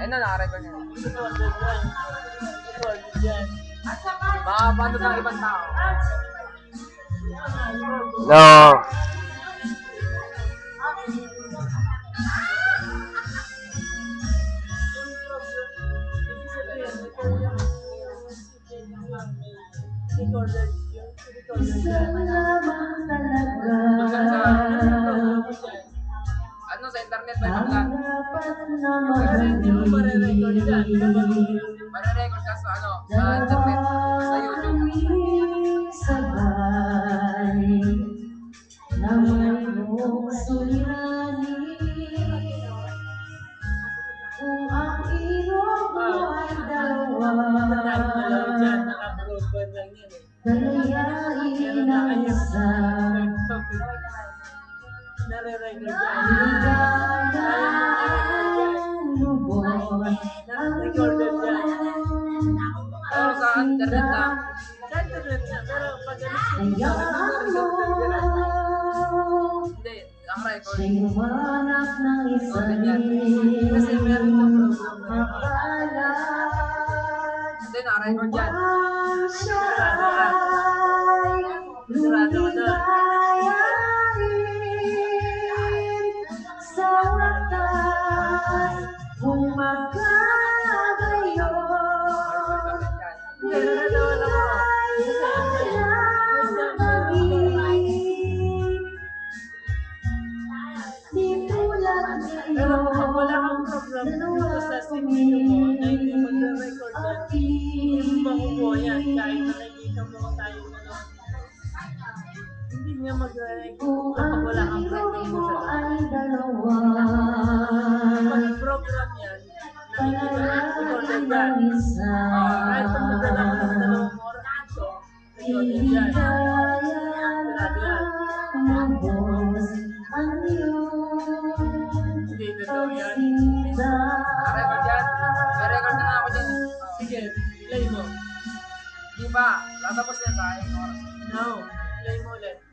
Ayun na, nakarecord na. Yan. Makapanood ng ibang tao. No. Recorded. Recorded sa internet yung plan? Pero hindi mo marirecord yan. Kapag Marirecord ka sa ano, sa internet, sa YouTube. Dalawa dyan, eh. Meron na kayo. Nare-record yan. Recorded yan. Pero sa internet lang. Sa internet na, ano siya, recorded yan. Hindi, na nakarecord yan. Sigurado ka Pero wala kang program sa studio mo na hindi magre-record yan, hindi mo makukuha yan. Kahit nakikita mo tayo ano. Hindi nga magre-record. Kapag wala kang program mo sa Pag program yan, nakikita recorded yan. Kahit Totoo yan. Nakarecord yan. Na nga ako dyan. Sige, play mo. Di ba? Latapos yan sa akin. oras. No, play mo ulit.